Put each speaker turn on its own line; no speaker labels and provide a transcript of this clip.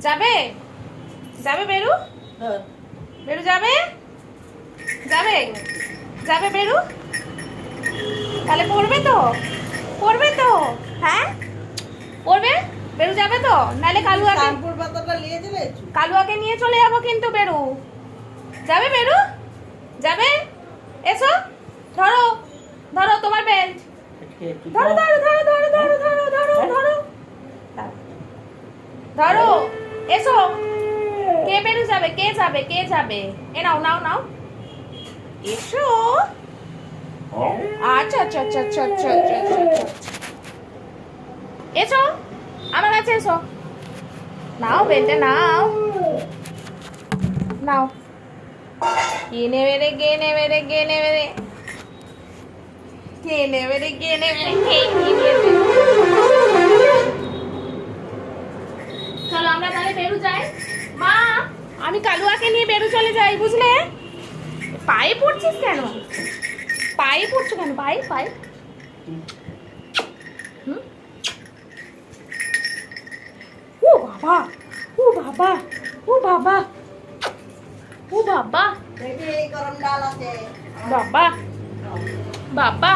যাবে? যাবে বেরু?
হ্যাঁ।
বেরু যাবে? যাবে? যাবে বেরু? তাহলে পড়বে তো? পড়বে তো? হ্যাঁ? পড়বে? বেরু যাবে তো? নাহলে কালুয়াকে
কানপুর পাতাটা নিয়ে চলে এসছো
কালুয়াকে নিয়ে চলে যাব কিন্তু বেরু। যাবে বেরু? যাবে? এসো। ধরো। ধরো তোমার বেল্ট ধরো ধরো ধরো ধরো ধরো ধরো ধরো ধরো। ধরো। এসো। কে পেরে যাবে? কে যাবে? কে যাবে? এ নাও নাও নাও। এসো। আচ্ছা আচ্ছা আচ্ছা আচ্ছা আচ্ছা আচ্ছা, আচ্ছা, আচ্ছা। এসো। আমার কাছে এসো। নাও বেটে নাও। নাও। কে নেবে রে, কে নেবে রে, কে নেবে রে? কে নেবে রে, কে নেবে রে নেবে? চলো বেরু যাই। মা আমি কালুয়াকে নিয়ে বেরু চলে যাই বুঝলে? পায়ে পড়ছিস কেন? পায়ে পড়ছো কেন? পায়ে পায়ে। ও বাবা ও বাবা ও বাবা। ও বাবা। বাবা বাবা।